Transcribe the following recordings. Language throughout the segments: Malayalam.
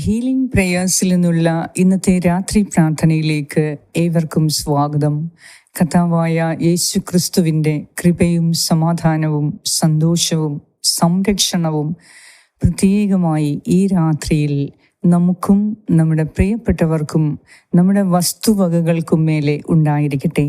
ഹീലിംഗ് പ്രേയേഴ്സിൽ നിന്നുള്ള ഇന്നത്തെ രാത്രി പ്രാർത്ഥനയിലേക്ക് ഏവർക്കും സ്വാഗതം. കഥാവായ യേശു ക്രിസ്തുവിന്റെ കൃപയും സമാധാനവും സന്തോഷവും സംരക്ഷണവും പ്രത്യേകമായി ഈ രാത്രിയിൽ നമുക്കും നമ്മുടെ പ്രിയപ്പെട്ടവർക്കും നമ്മുടെ വസ്തുവകകൾക്കും മേലെ ഉണ്ടായിരിക്കട്ടെ.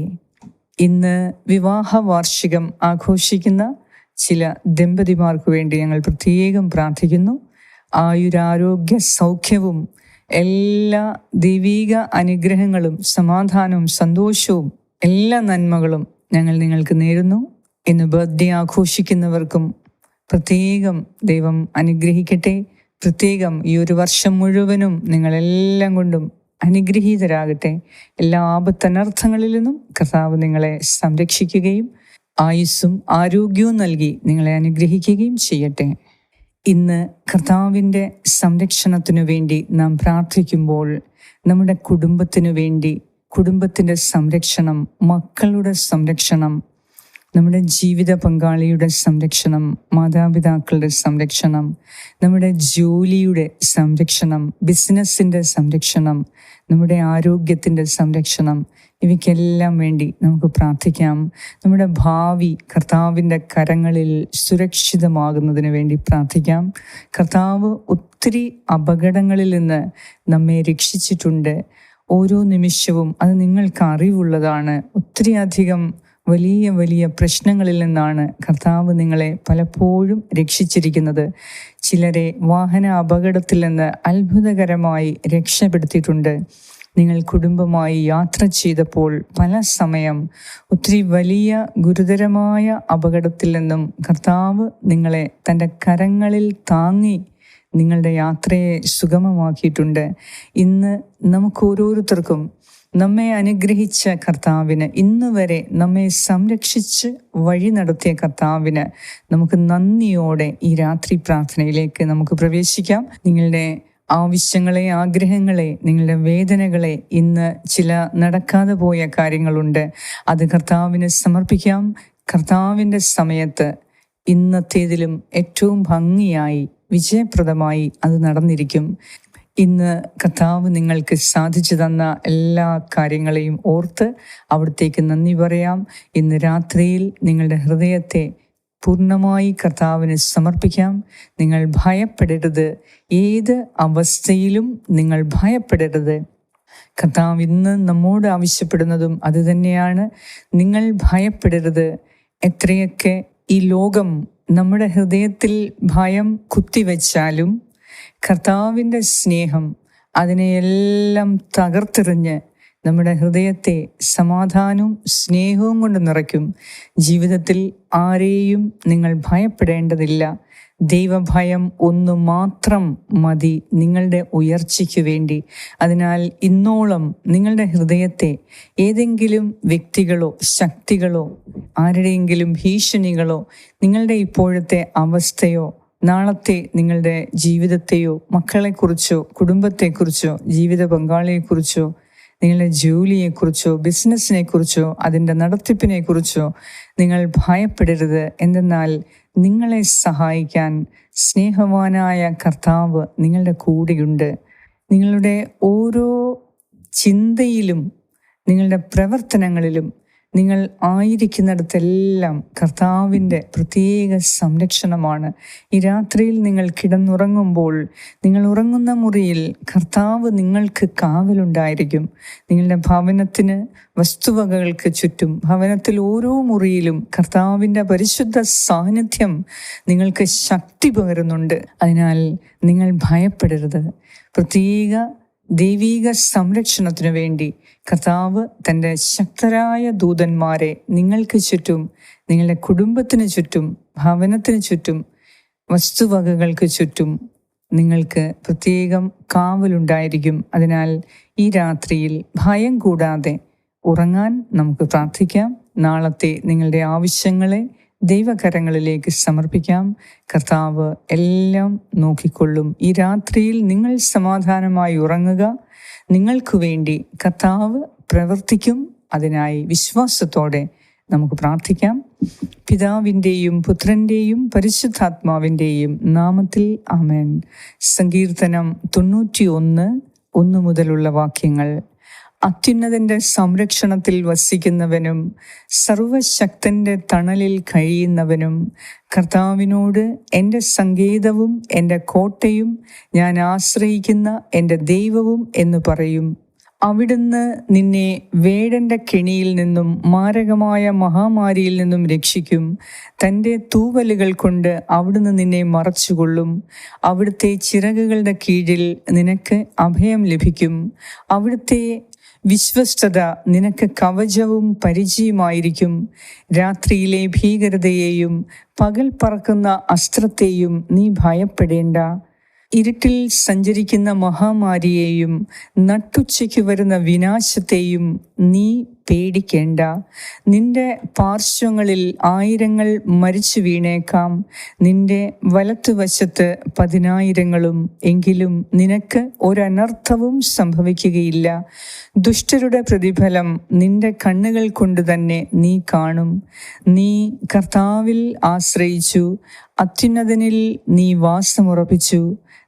ഇന്ന് വിവാഹ വാർഷികം ആഘോഷിക്കുന്ന ചില ദമ്പതിമാർക്ക് വേണ്ടി ഞങ്ങൾ പ്രത്യേകം പ്രാർത്ഥിക്കുന്നു. ആയുരാരോഗ്യ സൗഖ്യവും എല്ലാ ദൈവീക അനുഗ്രഹങ്ങളും സമാധാനവും സന്തോഷവും എല്ലാ നന്മകളും ഞങ്ങൾ നിങ്ങൾക്ക് നേരുന്നു. ഇന്ന് ബർത്ത്ഡേ ആഘോഷിക്കുന്നവർക്കും പ്രത്യേകം ദൈവം അനുഗ്രഹിക്കട്ടെ. പ്രത്യേകം ഈ ഒരു വർഷം മുഴുവനും നിങ്ങളെല്ലാം കൊണ്ടും അനുഗ്രഹീതരാകട്ടെ. എല്ലാ ആപത്തനർത്ഥങ്ങളിൽ നിന്നും കർത്താവ് നിങ്ങളെ സംരക്ഷിക്കുകയും ആയുസ്സും ആരോഗ്യവും നൽകി നിങ്ങളെ അനുഗ്രഹിക്കുകയും ചെയ്യട്ടെ. ഇന്ന് കർത്താവിന്റെ സംരക്ഷണത്തിനു വേണ്ടി നാം പ്രാർത്ഥിക്കുമ്പോൾ നമ്മുടെ കുടുംബത്തിനു വേണ്ടി കുടുംബത്തിന്റെ സംരക്ഷണം മക്കളുടെ സംരക്ഷണം നമ്മുടെ ജീവിത പങ്കാളിയുടെ സംരക്ഷണം മാതാപിതാക്കളുടെ സംരക്ഷണം നമ്മുടെ ജോലിയുടെ സംരക്ഷണം ബിസിനസ്സിന്റെ സംരക്ഷണം നമ്മുടെ ആരോഗ്യത്തിന്റെ സംരക്ഷണം ഇവയ്ക്കെല്ലാം വേണ്ടി നമുക്ക് പ്രാർത്ഥിക്കാം. നമ്മുടെ ഭാവി കർത്താവിന്റെ കരങ്ങളിൽ സുരക്ഷിതമാകുന്നതിന് വേണ്ടി പ്രാർത്ഥിക്കാം. കർത്താവ് ഒത്തിരി അപകടങ്ങളിൽ നിന്ന് നമ്മെ രക്ഷിച്ചിട്ടുണ്ട്. ഓരോ നിമിഷവും അത് നിങ്ങൾക്ക് അറിവുള്ളതാണ്. ഒത്തിരി അധികം വലിയ വലിയ പ്രശ്നങ്ങളിൽ നിന്നാണ് കർത്താവ് നിങ്ങളെ പലപ്പോഴും രക്ഷിച്ചിരിക്കുന്നത്. ചിലരെ വാഹന അപകടത്തിൽ നിന്ന് അത്ഭുതകരമായി രക്ഷപ്പെടുത്തിയിട്ടുണ്ട്. നിങ്ങൾ കുടുംബമായി യാത്ര ചെയ്തപ്പോൾ പല സമയം ഒത്തിരി വലിയ ഗുരുതരമായ അപകടത്തിൽ നിന്നും കർത്താവ് നിങ്ങളെ തന്റെ കരങ്ങളിൽ താങ്ങി നിങ്ങളുടെ യാത്രയെ സുഗമമാക്കിയിട്ടുണ്ട്. ഇന്ന് നമുക്ക് ഓരോരുത്തർക്കും നമ്മെ അനുഗ്രഹിച്ച കർത്താവിന് ഇന്ന് വരെ നമ്മെ സംരക്ഷിച്ച് വഴി നടത്തിയ കർത്താവിന് നമുക്ക് നന്ദിയോടെ ഈ രാത്രി പ്രാർത്ഥനയിലേക്ക് നമുക്ക് പ്രവേശിക്കാം. നിങ്ങളുടെ ആവശ്യങ്ങളെ ആഗ്രഹങ്ങളെ നിങ്ങളുടെ വേദനകളെ ഇന്ന് ചില നടക്കാതെ പോയ കാര്യങ്ങളുണ്ട്. അത് കർത്താവിന് സമർപ്പിക്കാം. കർത്താവിന്റെ സമയത്ത് ഇന്നത്തേതിലും ഏറ്റവും ഭംഗിയായി വിജയപ്രദമായി അത് നടന്നിരിക്കും. ഇന്ന് കർത്താവ് നിങ്ങൾക്ക് സാധിച്ചു തന്ന എല്ലാ കാര്യങ്ങളെയും ഓർത്ത് അവിടത്തേക്ക് നന്ദി പറയാം. ഇന്ന് രാത്രിയിൽ നിങ്ങളുടെ ഹൃദയത്തെ പൂർണമായി കർത്താവിന് സമർപ്പിക്കാം. നിങ്ങൾ ഭയപ്പെടരുത്. ഏത് അവസ്ഥയിലും നിങ്ങൾ ഭയപ്പെടരുത്. കർത്താവ് ഇന്ന് നമ്മോട് ആവശ്യപ്പെടുന്നതും അതുതന്നെയാണ് നിങ്ങൾ ഭയപ്പെടരുത്. എത്രയൊക്കെ ഈ ലോകം നമ്മുടെ ഹൃദയത്തിൽ ഭയം കുത്തിവെച്ചാലും കർത്താവിന്റെ സ്നേഹം അതിനെയെല്ലാം തകർത്തെറിഞ്ഞ് നമ്മുടെ ഹൃദയത്തെ സമാധാനവും സ്നേഹവും കൊണ്ട് നിറയ്ക്കും. ജീവിതത്തിൽ ആരെയും നിങ്ങൾ ഭയപ്പെടേണ്ടതില്ല. ദൈവഭയം ഒന്നു മാത്രം മതി നിങ്ങളുടെ ഉയർച്ചയ്ക്ക് വേണ്ടി. അതിനാൽ ഇന്നോളം നിങ്ങളുടെ ഹൃദയത്തെ ഏതെങ്കിലും വ്യക്തികളോ ശക്തികളോ ആരുടെയെങ്കിലും ഭീഷണികളോ നിങ്ങളുടെ ഇപ്പോഴത്തെ അവസ്ഥയോ നാളത്തെ നിങ്ങളുടെ ജീവിതത്തെയോ മക്കളെക്കുറിച്ചോ കുടുംബത്തെക്കുറിച്ചോ ജീവിത പങ്കാളിയെക്കുറിച്ചോ നിങ്ങളുടെ ജോലിയെക്കുറിച്ചോ ബിസിനസ്സിനെ കുറിച്ചോ അതിന്റെ നടത്തിപ്പിനെ കുറിച്ചോ നിങ്ങൾ ഭയപ്പെടരുത്. എന്തെന്നാൽ നിങ്ങളെ സഹായിക്കാൻ സ്നേഹവാനായ കർത്താവ് നിങ്ങളുടെ കൂടെയുണ്ട്. നിങ്ങളുടെ ഓരോ ചിന്തയിലും നിങ്ങളുടെ പ്രവർത്തനങ്ങളിലും നിങ്ങൾ ആയിരിക്കുന്നിടത്തെല്ലാം കർത്താവിന്റെ പ്രത്യേക സംരക്ഷണമാണ്. ഈ രാത്രിയിൽ നിങ്ങൾ കിടന്നുറങ്ങുമ്പോൾ നിങ്ങൾ ഉറങ്ങുന്ന മുറിയിൽ കർത്താവ് നിങ്ങൾക്ക് കാവലുണ്ടായിരിക്കും. നിങ്ങളുടെ ഭവനത്തിന് വസ്തുവകകൾക്ക് ചുറ്റും ഭവനത്തിൽ ഓരോ മുറിയിലും കർത്താവിന്റെ പരിശുദ്ധ സാന്നിധ്യം നിങ്ങൾക്ക് ശക്തി പകരുന്നുണ്ട്. അതിനാൽ നിങ്ങൾ ഭയപ്പെടരുത്. പ്രത്യേക ദൈവീക സംരക്ഷണത്തിനു വേണ്ടി കർത്താവ് തന്റെ ശക്തരായ ദൂതന്മാരെ നിങ്ങൾക്ക് ചുറ്റും നിങ്ങളുടെ കുടുംബത്തിന് ചുറ്റും ഭവനത്തിന് ചുറ്റും വസ്തുവകകൾക്ക് ചുറ്റും നിങ്ങൾക്ക് പ്രത്യേകം കാവലുണ്ടായിരിക്കും. അതിനാൽ ഈ രാത്രിയിൽ ഭയം കൂടാതെ ഉറങ്ങാൻ നമുക്ക് പ്രാർത്ഥിക്കാം. നാളത്തെ നിങ്ങളുടെ ആവശ്യങ്ങളെ ദൈവകരങ്ങളിലേക്ക് സമർപ്പിക്കാം. കർത്താവ് എല്ലാം നോക്കിക്കൊള്ളും. ഈ രാത്രിയിൽ നിങ്ങൾ സമാധാനമായി ഉറങ്ങുക. നിങ്ങൾക്ക് വേണ്ടി കർത്താവ് പ്രവർത്തിക്കും. അതിനായി വിശ്വാസത്തോടെ നമുക്ക് പ്രാർത്ഥിക്കാം. പിതാവിന്റെയും പുത്രന്റെയും പരിശുദ്ധാത്മാവിന്റെയും നാമത്തിൽ ആമേൻ. സങ്കീർത്തനം തൊണ്ണൂറ്റി ഒന്ന് ഒന്ന് മുതലുള്ള വാക്യങ്ങൾ. അത്യുന്നതന്റെ സംരക്ഷണത്തിൽ വസിക്കുന്നവനും സർവശക്തന്റെ തണലിൽ കഴിയുന്നവനും കർത്താവിനോട് എന്റെ സംഗീതവും എന്റെ കോട്ടയും ഞാൻ ആശ്രയിക്കുന്ന എന്റെ ദൈവവും എന്ന് പറയും. അവിടുന്ന് നിന്നെ വേടന്റെ കെണിയിൽ നിന്നും മാരകമായ മഹാമാരിയിൽ നിന്നും രക്ഷിക്കും. തന്റെ തൂവലുകൾ കൊണ്ട് അവിടുന്ന് നിന്നെ മറച്ചുകൊള്ളും. അവിടുത്തെ ചിറകുകളുടെ കീഴിൽ നിനക്ക് അഭയം ലഭിക്കും. അവിടുത്തെ വിശ്വസ്തത നിനക്ക് കവചവും പരിചയമായിരിക്കും. രാത്രിയിലെ ഭീകരതയെയും പകൽ പറക്കുന്ന അസ്ത്രത്തെയും നീ ഭയപ്പെടേണ്ട. ഇരുട്ടിൽ സഞ്ചരിക്കുന്ന മഹാമാരിയെയും നട്ടുച്ചയ്ക്ക് വരുന്ന വിനാശത്തെയും നീ പേടിക്കേണ്ട. നിന്റെ പാർശ്വങ്ങളിൽ ആയിരങ്ങൾ മരിച്ചു വീണേക്കാം. നിന്റെ വലത്തുവശത്ത് പതിനായിരങ്ങളും എങ്കിലും നിനക്ക് ഒരനർത്ഥവും സംഭവിക്കുകയില്ല. ദുഷ്ടരുടെ പ്രതിഫലം നിന്റെ കണ്ണുകൾ കൊണ്ട് തന്നെ നീ കാണും. നീ കർത്താവിൽ ആശ്രയിച്ചു. അത്യുന്നതനിൽ നീ വാസമുറപ്പിച്ചു.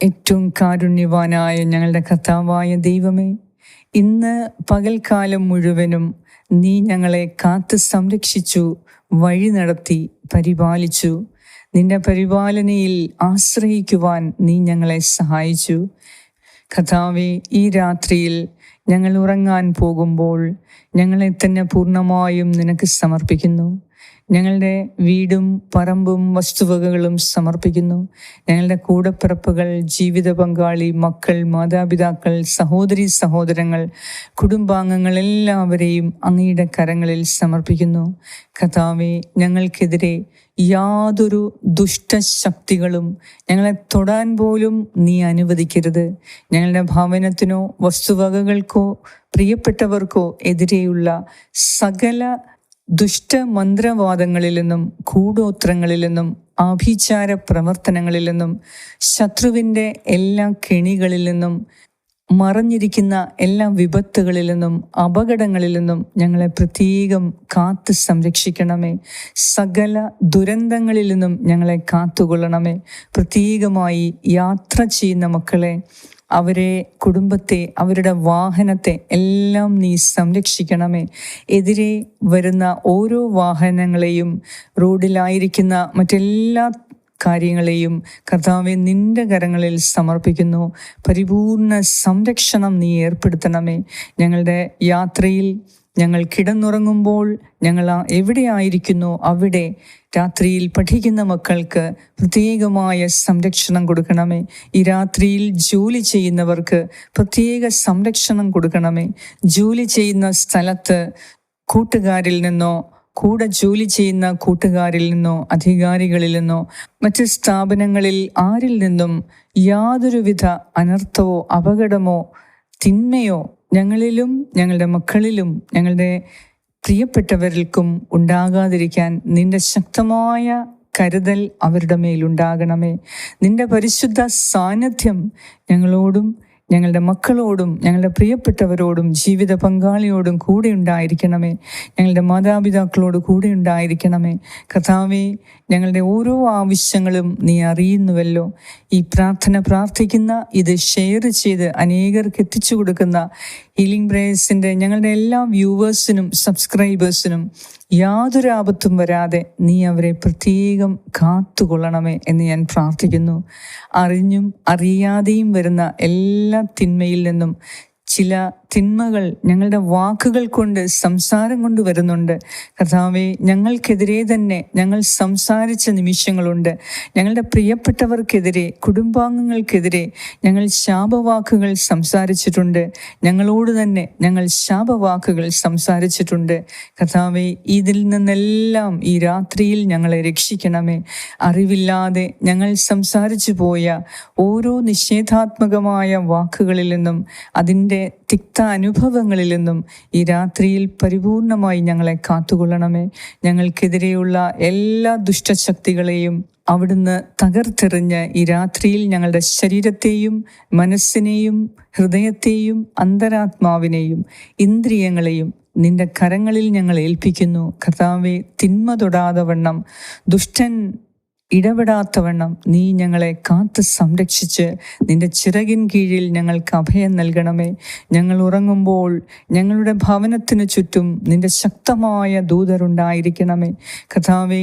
ഏറ്റവും കാരുണ്യവാനായ ഞങ്ങളുടെ കർത്താവായ ദൈവമേ ഇന്ന് പകൽക്കാലം മുഴുവനും നീ ഞങ്ങളെ കാത്തു സംരക്ഷിച്ചു വഴി നടത്തി പരിപാലിച്ചു. നിന്റെ പരിപാലനയിൽ ആശ്രയിക്കുവാൻ നീ ഞങ്ങളെ സഹായിച്ചു. കഥാവെ ഈ രാത്രിയിൽ ഞങ്ങൾ ഉറങ്ങാൻ പോകുമ്പോൾ ഞങ്ങളെ തന്നെ പൂർണമായും നിനക്ക് സമർപ്പിക്കുന്നു. ഞങ്ങളുടെ വീടും പറമ്പും വസ്തുവകകളും സമർപ്പിക്കുന്നു. ഞങ്ങളുടെ കൂടപ്പിറപ്പുകൾ ജീവിത പങ്കാളി മക്കൾ മാതാപിതാക്കൾ സഹോദരി സഹോദരങ്ങൾ കുടുംബാംഗങ്ങൾ എല്ലാവരെയും അങ്ങയുടെ കരങ്ങളിൽ സമർപ്പിക്കുന്നു. കഥാവെ ഞങ്ങൾക്കെതിരെ യാതൊരു ദുഷ്ടശക്തികളും ഞങ്ങളെ തൊടാൻ പോലും നീ അനുവദിക്കരുത്. ഞങ്ങളുടെ ഭവനത്തിനോ വസ്തുവകകൾക്കോ പ്രിയപ്പെട്ടവർക്കോ എതിരെയുള്ള സകല ദുഷ്ടമന്ത്രവാദങ്ങളിൽ നിന്നും കൂടോത്രങ്ങളിൽ നിന്നും ആഭിചാര പ്രവർത്തനങ്ങളിൽ നിന്നും ശത്രുവിന്റെ എല്ലാ കെണികളിൽ നിന്നും മറഞ്ഞിരിക്കുന്ന എല്ലാ വിപത്തുകളിൽ നിന്നും അപകടങ്ങളിൽ നിന്നും ഞങ്ങളെ പ്രത്യേകം കാത്തു സംരക്ഷിക്കണമേ. സകല ദുരന്തങ്ങളിൽ നിന്നും ഞങ്ങളെ കാത്തുകൊള്ളണമേ. പ്രത്യേകമായി യാത്ര ചെയ്യുന്ന മക്കളെ അവരെ കുടുംബത്തെ അവരുടെ വാഹനത്തെ എല്ലാം നീ സംരക്ഷിക്കണമേ. എതിരെ വരുന്ന ഓരോ വാഹനങ്ങളെയും റോഡിലായിരിക്കുന്ന മറ്റെല്ലാ കാര്യങ്ങളെയും കർത്താവെ നിന്റെ കരങ്ങളിൽ സമർപ്പിക്കുന്നു. പരിപൂർണ സംരക്ഷണം നീ ഏർപ്പെടുത്തണമേ. ഞങ്ങളുടെ യാത്രയിൽ ഞങ്ങൾ കിടന്നുറങ്ങുമ്പോൾ ഞങ്ങൾ എവിടെ എവിടെയായിരിക്കുന്നു? അവിടെ രാത്രിയിൽ പഠിക്കുന്ന മക്കൾക്ക് പ്രത്യേകമായ സംരക്ഷണം കൊടുക്കണമേ. ഈ രാത്രിയിൽ ജോലി ചെയ്യുന്നവർക്ക് പ്രത്യേക സംരക്ഷണം കൊടുക്കണമേ. ജോലി ചെയ്യുന്ന സ്ഥലത്ത് കൂട്ടുകാരിൽ നിന്നോ കൂടെ ജോലി ചെയ്യുന്ന കൂട്ടുകാരിൽ നിന്നോ അധികാരികളിൽ നിന്നോ മറ്റ് സ്ഥാപനങ്ങളിൽ ആരിൽ നിന്നും യാതൊരുവിധ അനർത്ഥമോ അപകടമോ തിന്മയോ ഞങ്ങളിലും ഞങ്ങളുടെ മക്കളിലും ഞങ്ങളുടെ പ്രിയപ്പെട്ടവർക്കും ഉണ്ടാകാതിരിക്കാൻ നിന്റെ ശക്തമായ കരുതൽ അവരുടെ മേലുണ്ടാകണമേ. നിന്റെ പരിശുദ്ധ സാന്നിധ്യം ഞങ്ങളോടും ഞങ്ങളുടെ മക്കളോടും ഞങ്ങളുടെ പ്രിയപ്പെട്ടവരോടും ജീവിത പങ്കാളിയോടും കൂടെ ഉണ്ടായിരിക്കണമേ. ഞങ്ങളുടെ മാതാപിതാക്കളോട് കൂടെ ഉണ്ടായിരിക്കണമേ. കഥാവേ ഞങ്ങളുടെ ഓരോ ആവശ്യങ്ങളും നീ അറിയുന്നുവല്ലോ. ഈ പ്രാർത്ഥന പ്രാർത്ഥിക്കുന്ന ഇത് ഷെയർ ചെയ്ത് അനേകർക്ക് എത്തിച്ചു കൊടുക്കുന്ന ഹീലിംഗ് പ്രേയേഴ്സിന്റെ ഞങ്ങളുടെ എല്ലാ വ്യൂവേഴ്സിനും സബ്സ്ക്രൈബേഴ്സിനും യാതൊരു ആപത്തും വരാതെ നീ അവരെ പ്രത്യേകം കാത്തുകൊള്ളണമേ എന്ന് ഞാൻ പ്രാർത്ഥിക്കുന്നു. അറിഞ്ഞും അറിയാതെയും വരുന്ന എല്ലാ തിന്മയിൽ നിന്നും ചില തിന്മകൾ ഞങ്ങളുടെ വാക്കുകൾ കൊണ്ട് സംസാരം കൊണ്ട് വരുന്നുണ്ട്. കർത്താവെ ഞങ്ങൾക്കെതിരെ തന്നെ ഞങ്ങൾ സംസാരിച്ച നിമിഷങ്ങളുണ്ട്. ഞങ്ങളുടെ പ്രിയപ്പെട്ടവർക്കെതിരെ കുടുംബാംഗങ്ങൾക്കെതിരെ ഞങ്ങൾ ശാപവാക്കുകൾ സംസാരിച്ചിട്ടുണ്ട്. ഞങ്ങളോട് തന്നെ ഞങ്ങൾ ശാപവാക്കുകൾ സംസാരിച്ചിട്ടുണ്ട്. കർത്താവെ ഇതിൽ നിന്നെല്ലാം ഈ രാത്രിയിൽ ഞങ്ങളെ രക്ഷിക്കണമേ. അറിവില്ലാതെ ഞങ്ങൾ സംസാരിച്ചു പോയ ഓരോ നിഷേധാത്മകമായ വാക്കുകളിൽ നിന്നും അതിന്റെ തിക്ത അനുഭവങ്ങളിൽ നിന്നും ഈ രാത്രിയിൽ പരിപൂർണമായി ഞങ്ങളെ കാത്തുകൊള്ളണമേ. ഞങ്ങൾക്കെതിരെയുള്ള എല്ലാ ദുഷ്ടശക്തികളെയും അവിടുന്ന് തകർത്തെറിഞ്ഞ് ഈ രാത്രിയിൽ ഞങ്ങളുടെ ശരീരത്തെയും മനസ്സിനെയും ഹൃദയത്തെയും അന്തരാത്മാവിനെയും ഇന്ദ്രിയങ്ങളെയും നിന്റെ കരങ്ങളിൽ ഞങ്ങൾ ഏൽപ്പിക്കുന്നു. കർത്താവെ തിന്മ തൊടാതെ വണ്ണം ദുഷ്ടൻ ഇടപെടാത്തവണ്ണം നീ ഞങ്ങളെ കാത്ത് സംരക്ഷിച്ച് നിന്റെ ചിറകിൻ കീഴിൽ ഞങ്ങൾക്ക് അഭയം നൽകണമേ. ഞങ്ങൾ ഉറങ്ങുമ്പോൾ ഞങ്ങളുടെ ഭവനത്തിനു ചുറ്റും നിന്റെ ശക്തമായ ദൂതരുണ്ടായിരിക്കണമേ. കഥാവേ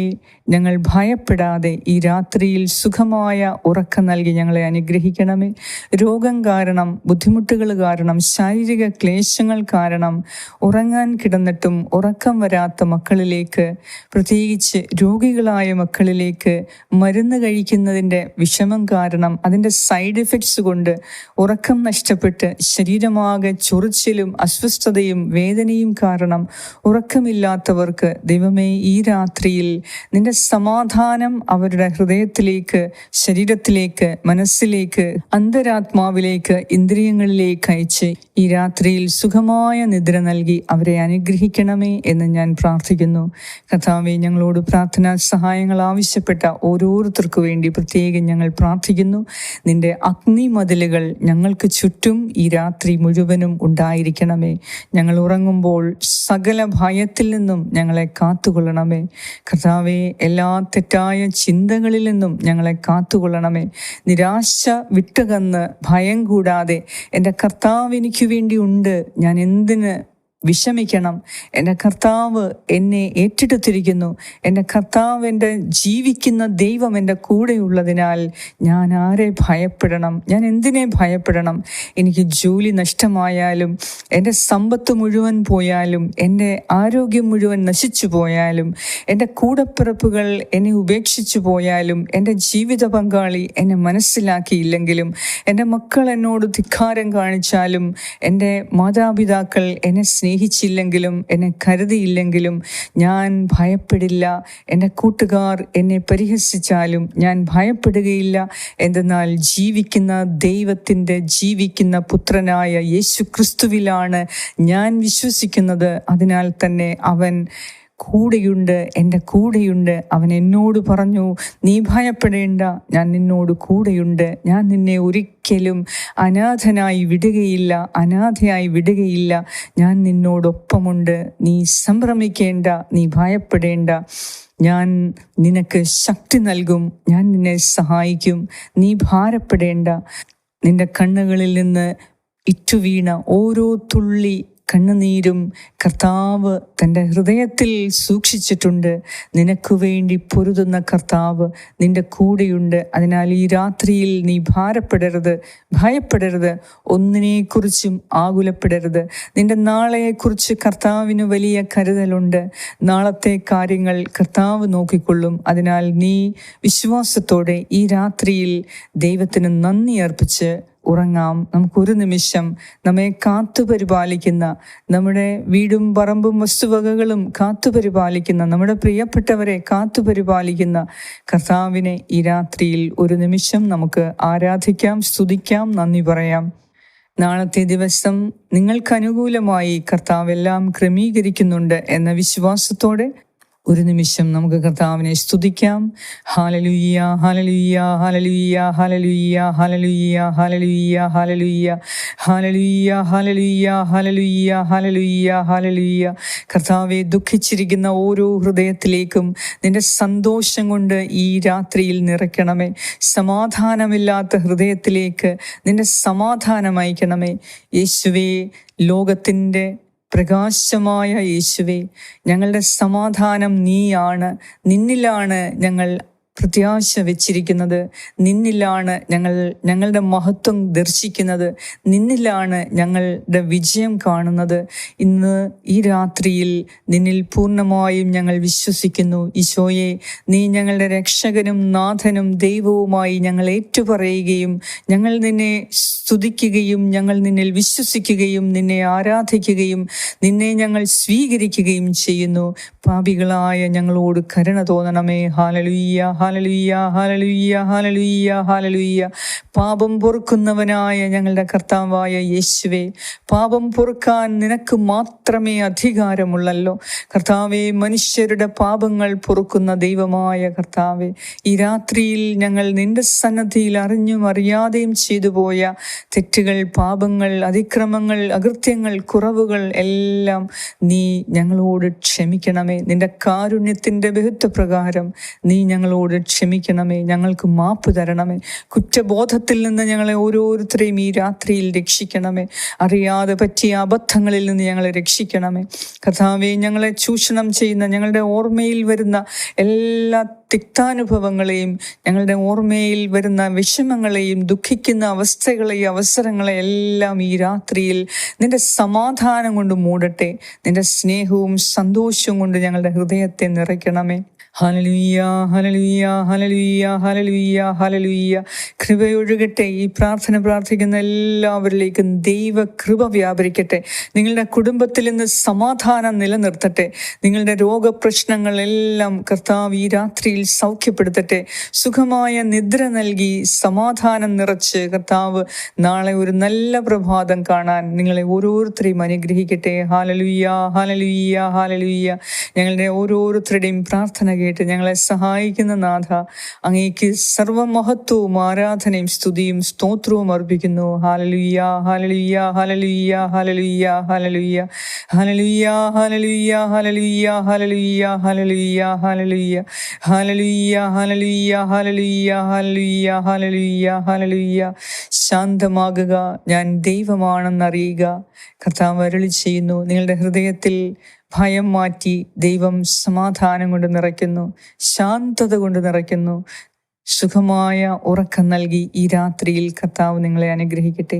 ഞങ്ങൾ ഭയപ്പെടാതെ ഈ രാത്രിയിൽ സുഖമായ ഉറക്കം നൽകി ഞങ്ങളെ അനുഗ്രഹിക്കണമേ. രോഗം കാരണം ബുദ്ധിമുട്ടുകൾ കാരണം ശാരീരിക ക്ലേശങ്ങൾ കാരണം ഉറങ്ങാൻ കിടന്നിട്ടും ഉറക്കം വരാത്ത മക്കളിലേക്ക് പ്രത്യേകിച്ച് രോഗികളായ മക്കളിലേക്ക് മരുന്ന് കഴിക്കുന്നതിന്റെ വിഷമം കാരണം അതിന്റെ സൈഡ് എഫക്ട്സ് കൊണ്ട് ഉറക്കം നഷ്ടപ്പെട്ട് ശരീരമാകെ ചൊറിച്ചിലും അസ്വസ്ഥതയും വേദനയും കാരണം ഉറക്കമില്ലാത്തവർക്ക് ദൈവമേ ഈ രാത്രിയിൽ നിന്റെ സമാധാനം അവരുടെ ഹൃദയത്തിലേക്ക് ശരീരത്തിലേക്ക് മനസ്സിലേക്ക് അന്തരാത്മാവിലേക്ക് ഇന്ദ്രിയങ്ങളിലേക്ക് അയച്ച് ഈ രാത്രിയിൽ സുഖമായ നിദ്ര നൽകി അവരെ അനുഗ്രഹിക്കണമേ എന്ന് ഞാൻ പ്രാർത്ഥിക്കുന്നു. കഥാവെ ഞങ്ങളോട് പ്രാർത്ഥനാ സഹായങ്ങൾ ആവശ്യപ്പെട്ട ഓരോരുത്തർക്കു വേണ്ടി പ്രത്യേകം ഞങ്ങൾ പ്രാർത്ഥിക്കുന്നു. നിന്റെ അഗ്നിമതിലുകൾ ഞങ്ങൾക്ക് ചുറ്റും ഈ രാത്രി മുഴുവനും ഉണ്ടായിരിക്കണമേ. ഞങ്ങൾ ഉറങ്ങുമ്പോൾ സകല ഭയത്തിൽ നിന്നും ഞങ്ങളെ കാത്തുകൊള്ളണമേ. കർത്താവെ എല്ലാ തെറ്റായ ചിന്തകളിൽ നിന്നും ഞങ്ങളെ കാത്തുകൊള്ളണമേ. നിരാശ വിട്ടുകന്ന് ഭയം കൂടാതെ എന്റെ കർത്താവ് എനിക്ക് വേണ്ടി ഉണ്ട്. ഞാൻ എന്തിന് വിഷമിക്കണം. എന്റെ കർത്താവ് എന്നെ ഏറ്റെടുത്തിരിക്കുന്നു. എന്റെ കർത്താവ് എന്റെ ജീവിക്കുന്ന ദൈവം എന്റെ കൂടെയുള്ളതിനാൽ ഞാൻ ആരെ ഭയപ്പെടണം? ഞാൻ എന്തിനെ ഭയപ്പെടണം? എനിക്ക് ജോലി നഷ്ടമായാലും എന്റെ സമ്പത്ത് മുഴുവൻ പോയാലും എന്റെ ആരോഗ്യം മുഴുവൻ നശിച്ചു പോയാലും എന്റെ കൂടപ്പിറപ്പുകൾ എന്നെ ഉപേക്ഷിച്ചു പോയാലും എന്റെ ജീവിത പങ്കാളി എന്നെ മനസ്സിലാക്കിയില്ലെങ്കിലും എന്റെ മക്കൾ എന്നോട് ധിക്കാരം കാണിച്ചാലും എന്റെ മാതാപിതാക്കൾ എന്നെ സ്നേഹിച്ചില്ലെങ്കിലും എന്നെ കരുതിയില്ലെങ്കിലും ഞാൻ ഭയപ്പെടില്ല. എന്റെ കൂട്ടുകാർ എന്നെ പരിഹസിച്ചാലും ഞാൻ ഭയപ്പെടുകയില്ല. എന്തെന്നാൽ ജീവിക്കുന്ന ദൈവത്തിന്റെ ജീവിക്കുന്ന പുത്രനായ യേശു ക്രിസ്തുവിലാണ് ഞാൻ വിശ്വസിക്കുന്നത്. അതിനാൽ തന്നെ അവൻ കൂടെയുണ്ട് എന്റെ കൂടെയുണ്ട്. അവൻ എന്നോട് പറഞ്ഞു നീ ഭയപ്പെടേണ്ട ഞാൻ നിന്നോട് കൂടെയുണ്ട്. ഞാൻ നിന്നെ ഒരിക്കലും അനാഥനായി വിടുകയില്ല അനാഥയായി വിടുകയില്ല. ഞാൻ നിന്നോടൊപ്പമുണ്ട്. നീ സംഭ്രമിക്കേണ്ട നീ ഭയപ്പെടേണ്ട. ഞാൻ നിനക്ക് ശക്തി നൽകും ഞാൻ നിന്നെ സഹായിക്കും. നീ ഭാരപ്പെടേണ്ട. നിന്റെ കണ്ണുകളിൽ നിന്ന് ഇറ്റുവീണ ഓരോ തുള്ളി കണ്ണുനീരും കർത്താവ് തന്റെ ഹൃദയത്തിൽ സൂക്ഷിച്ചിട്ടുണ്ട്. നിനക്ക് വേണ്ടി പൊരുതുന്ന കർത്താവ് നിന്റെ കൂടെയുണ്ട്. അതിനാൽ ഈ രാത്രിയിൽ നീ ഭാരപ്പെടരുത് ഭയപ്പെടരുത് ഒന്നിനെക്കുറിച്ചും ആകുലപ്പെടരുത്. നിന്റെ നാളെയെക്കുറിച്ച് കർത്താവിന് വലിയ കരുതലുണ്ട്. നാളത്തെ കാര്യങ്ങൾ കർത്താവ് നോക്കിക്കൊള്ളും. അതിനാൽ നീ വിശ്വാസത്തോടെ ഈ രാത്രിയിൽ ദൈവത്തിന് നന്ദി അർപ്പിച്ച് ഉറങ്ങാം. നമുക്കൊരു നിമിഷം നമ്മെ കാത്തുപരിപാലിക്കുന്ന നമ്മുടെ വീടും പറമ്പും വസ്തുവകകളും കാത്തുപരിപാലിക്കുന്ന നമ്മുടെ പ്രിയപ്പെട്ടവരെ കാത്തുപരിപാലിക്കുന്ന കർത്താവിനെ ഈ രാത്രിയിൽ ഒരു നിമിഷം നമുക്ക് ആരാധിക്കാം സ്തുതിക്കാം നന്ദി പറയാം. നാളത്തെ ദിവസം നിങ്ങൾക്ക് അനുകൂലമായി കർത്താവ് എല്ലാം ക്രമീകരിക്കുന്നുണ്ട് എന്ന വിശ്വാസത്തോടെ ഒരു നിമിഷം നമുക്ക് കർത്താവിനെ സ്തുതിക്കാം ഹാലലുയ്യ ഹാലലുയ്യ ഹാലലുയ്യ ഹാലലുയ്യ ഹാലലുയ്യ ഹാലലുയ്യ ഹാലലുയ്യ ഹാലലുയ്യ ഹാലലുയ്യ ഹാലലുയ്യ ഹാലലുയ്യ ഹാലലുയ്യ കർത്താവെ ദുഃഖിച്ചിരിക്കുന്ന ഓരോ ഹൃദയത്തിലേക്കും നിന്റെ സന്തോഷം കൊണ്ട് ഈ രാത്രിയിൽ നിറയ്ക്കണമേ സമാധാനമില്ലാത്ത ഹൃദയത്തിലേക്ക് നിന്റെ സമാധാനം അയക്കണമേ യേശുവേ ലോകത്തിന്റെ പ്രകാശമായ യേശുവേ ഞങ്ങളുടെ സമാധാനം നീയാണ് നിന്നിലാണ് ഞങ്ങൾ പ്രത്യാശ വെച്ചിരിക്കുന്നത്. നിന്നിലാണ് ഞങ്ങൾ ഞങ്ങളുടെ മഹത്വം ദർശിക്കുന്നത്. നിന്നിലാണ് ഞങ്ങളുടെ വിജയം കാണുന്നത്. ഇന്ന് ഈ രാത്രിയിൽ നിന്നിൽ പൂർണമായും ഞങ്ങൾ വിശ്വസിക്കുന്നു. ഈശോയെ നീ ഞങ്ങളുടെ രക്ഷകനും നാഥനും ദൈവവുമായി ഞങ്ങൾ ഏറ്റുപറയുകയും ഞങ്ങൾ നിന്നെ സ്തുതിക്കുകയും ഞങ്ങൾ നിന്നിൽ വിശ്വസിക്കുകയും നിന്നെ ആരാധിക്കുകയും നിന്നെ ഞങ്ങൾ സ്വീകരിക്കുകയും ചെയ്യുന്നു. പാപികളായ ഞങ്ങളോട് കരുണ തോന്നണമേ. ഹാലലുയ്യ ഹാലലുയ്യ ഹാലലുയ്യ ഹാലലുയ്യ ഹാലലുയ്യ. പാപം പൊറുക്കുന്നവനായ ഞങ്ങളുടെ കർത്താവായ യേശുവേ പാപം പൊറുക്കാൻ നിനക്ക് മാത്രമേ അധികാരമുള്ളല്ലോ. കർത്താവെ മനുഷ്യരുടെ പാപങ്ങൾ പൊറുക്കുന്ന ദൈവമായ കർത്താവെ ഈ രാത്രിയിൽ ഞങ്ങൾ നിന്റെ സന്നദ്ധിയിൽ അറിഞ്ഞും അറിയാതെയും ചെയ്തു പോയ തെറ്റുകൾ പാപങ്ങൾ അതിക്രമങ്ങൾ അകൃത്യങ്ങൾ കുറവുകൾ എല്ലാം നീ ഞങ്ങളോട് ക്ഷമിക്കണമേ. നിന്റെ കാരുണ്യത്തിന്റെ ബഹുത്വപ്രകാരം നീ ഞങ്ങളോട് ക്ഷമിക്കണമേ. ഞങ്ങൾക്ക് മാപ്പ് തരണമേ. കുറ്റബോധത്തിൽ നിന്ന് ഞങ്ങളെ ഓരോരുത്തരെയും ഈ രാത്രിയിൽ രക്ഷിക്കണമേ. അറിയാതെ പറ്റിയ അബദ്ധങ്ങളിൽ നിന്ന് ഞങ്ങളെ രക്ഷിക്കണമേ. കഥാവെ ഞങ്ങളെ ചൂഷണം ചെയ്യുന്ന ഞങ്ങളുടെ ഓർമ്മയിൽ വരുന്ന എല്ലാ തിക്താനുഭവങ്ങളെയും ഞങ്ങളുടെ ഓർമ്മയിൽ വരുന്ന വിഷമങ്ങളെയും ദുഃഖിക്കുന്ന അവസ്ഥകളെയും അവസരങ്ങളെ എല്ലാം ഈ രാത്രിയിൽ നിന്റെ സമാധാനം കൊണ്ട് മൂടട്ടെ. നിന്റെ സ്നേഹവും സന്തോഷവും കൊണ്ട് ഞങ്ങളുടെ ഹൃദയത്തെ നിറയ്ക്കണമേ. ഹലലുയ്യ ഹലലുയ്യ ഹലലുയ്യ ഹലലുയ്യ ഹലലുയ്യ കൃപയൊഴുകട്ടെ. ഈ പ്രാർത്ഥന പ്രാർത്ഥിക്കുന്ന എല്ലാവരിലേക്കും ദൈവ കൃപ വ്യാപരിക്കട്ടെ. നിങ്ങളുടെ കുടുംബത്തിൽ നിന്ന് സമാധാനം നിലനിർത്തട്ടെ. നിങ്ങളുടെ രോഗപ്രശ്നങ്ങളെല്ലാം കർത്താവ് ഈ രാത്രിയിൽ സൗഖ്യപ്പെടുത്തട്ടെ. സുഖമായ നിദ്ര നൽകി സമാധാനം നിറച്ച് കർത്താവ് നാളെ ഒരു നല്ല പ്രഭാതം കാണാൻ നിങ്ങളെ ഓരോരുത്തരെയും അനുഗ്രഹിക്കട്ടെ. ഹാലലുയ്യ ഹാലലുയ്യ ഹാലലുയ്യ ഞങ്ങളുടെ ഓരോരുത്തരുടെയും പ്രാർത്ഥന കേട്ട് ഞങ്ങളെ സഹായിക്കുന്ന നാഥ അങ്ങേക്ക് സർവമഹത്വവും ആരാധനയും സ്തുതിയും സ്തോത്രവും അർപ്പിക്കുന്നു ഹാലലുയ്യ ഹാലലുയ്യ ഹാലലുയ്യ ഹാലലുയ്യ ഹാലലുയ്യ ഹാലലുയ്യ ഹാലലുയ്യ ഹാലലുയ്യ ഹാലലുയ്യ ഹാലലുയ്യ ഹാലലുയ്യ ഹാലലുയ്യ ഹാലലുയ്യ ഹാലലുയ്യ ഹാലലുയ്യ ഹാലലുയ്യ ഹാലലുയ്യ ശാന്തമാകുക ഞാൻ ദൈവമാണെന്നറിയുക കർത്താവ് അരളി ചെയ്യുന്നു നിങ്ങളുടെ ഹൃദയത്തിൽ ഭയം മാറ്റി ദൈവം സമാധാനം കൊണ്ട് നിറയ്ക്കുന്നു ശാന്തത കൊണ്ട് നിറയ്ക്കുന്നു. സുഖമായ ഉറക്കം നൽകി ഈ രാത്രിയിൽ കർത്താവ് നിങ്ങളെ അനുഗ്രഹിക്കട്ടെ.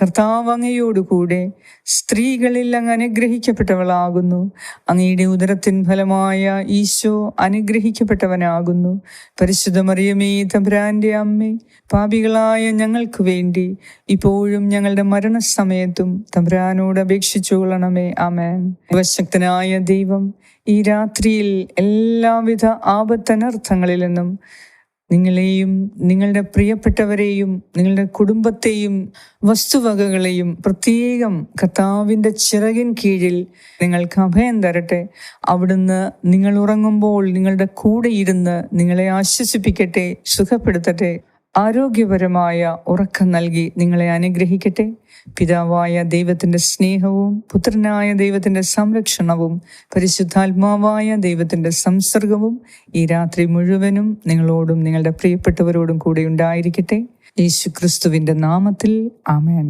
കർത്താവ് കൂടെ സ്ത്രീകളിൽ അങ്ങ് അനുഗ്രഹിക്കപ്പെട്ടവളാകുന്നു. അങ്ങയുടെ ഉദരത്തിൻ ഫലമായ ഈശോ അനുഗ്രഹിക്കപ്പെട്ടവനാകുന്നു. പരിശുദ്ധ മറിയമേ തമ്പുരാന്റെ അമ്മേ പാപികളായ ഞങ്ങൾക്ക് വേണ്ടി ഇപ്പോഴും ഞങ്ങളുടെ മരണസമയത്തും തമ്പുരാനോട് അപേക്ഷിച്ചുകൊള്ളണമേ ആമേൻ. ശക്തനായ ദൈവം ഈ രാത്രിയിൽ എല്ലാവിധ ആപത്തനർത്ഥങ്ങളിൽ നിന്നും നിങ്ങളെയും നിങ്ങളുടെ പ്രിയപ്പെട്ടവരെയും നിങ്ങളുടെ കുടുംബത്തെയും വസ്തുവകകളെയും പ്രത്യേകം കർത്താവിന്റെ ചിറകിൻ കീഴിൽ നിങ്ങൾക്ക് അഭയം തരട്ടെ. അവിടുന്ന് നിങ്ങൾ ഉറങ്ങുമ്പോൾ നിങ്ങളുടെ കൂടെ ഇരുന്ന് നിങ്ങളെ ആശ്വസിപ്പിക്കട്ടെ സുഖപ്പെടുത്തട്ടെ. ആരോഗ്യപരമായ ഉറക്കം നൽകി നിങ്ങളെ അനുഗ്രഹിക്കട്ടെ. പിതാവായ ദൈവത്തിന്റെ സ്നേഹവും പുത്രനായ ദൈവത്തിന്റെ സംരക്ഷണവും പരിശുദ്ധാത്മാവായ ദൈവത്തിന്റെ സംസർഗവും ഈ രാത്രി മുഴുവനും നിങ്ങളോടും നിങ്ങളുടെ പ്രിയപ്പെട്ടവരോടും കൂടെ ഉണ്ടായിരിക്കട്ടെ. യേശു ക്രിസ്തുവിന്റെ നാമത്തിൽ ആമേൻ.